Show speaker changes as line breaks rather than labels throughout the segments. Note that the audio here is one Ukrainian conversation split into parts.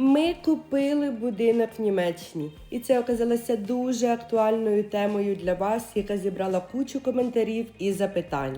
Ми купили будинок в Німеччині, і це оказалося дуже актуальною темою для вас, яка зібрала кучу коментарів і запитань.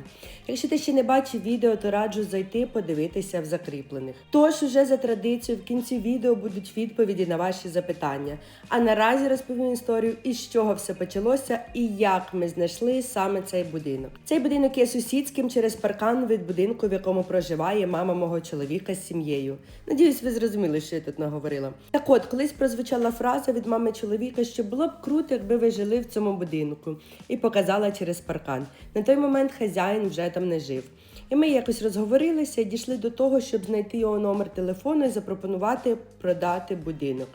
Якщо ти ще не бачив відео, то раджу зайти подивитися в закріплених. Тож уже за традицією в кінці відео будуть відповіді на ваші запитання. А наразі розповім історію, із чого все почалося і як ми знайшли саме цей будинок. Цей будинок є сусідським через паркан від будинку, в якому проживає мама мого чоловіка з сім'єю. Надіюсь, ви зрозуміли, що я тут наговорила. Так от, колись прозвучала фраза від мами чоловіка, що було б круто, якби ви жили в цьому будинку, і показала через паркан. На той момент хазяїн вже там не жив. І ми якось розговорилися і дійшли до того, щоб знайти його номер телефону і запропонувати продати будинок.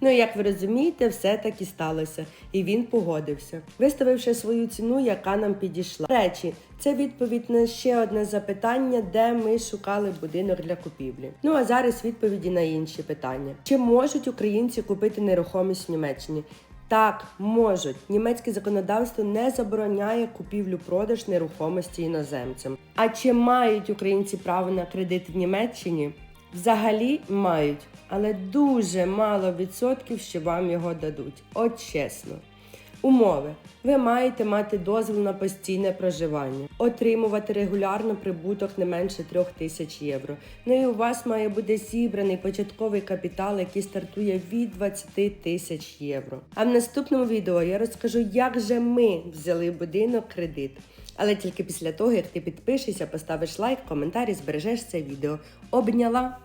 Ну, і як ви розумієте, все так і сталося, і він погодився, виставивши свою ціну, яка нам підійшла. Речі, це відповідь на ще одне запитання, де ми шукали будинок для купівлі. Ну а зараз відповіді на інші питання: чи можуть українці купити нерухомість в Німеччині? Так, можуть. Німецьке законодавство не забороняє купівлю-продаж нерухомості іноземцям. А чи мають українці право на кредит в Німеччині? Взагалі мають, але дуже мало відсотків, що вам його дадуть. От чесно. Умови. Ви маєте мати дозвіл на постійне проживання, отримувати регулярно прибуток не менше 3 тисяч євро. Ну і у вас має бути зібраний початковий капітал, який стартує від 20 тисяч євро. А в наступному відео я розкажу, як же ми взяли будинок кредит. Але тільки після того, як ти підпишешся, поставиш лайк, коментар і збережеш це відео. Обняла!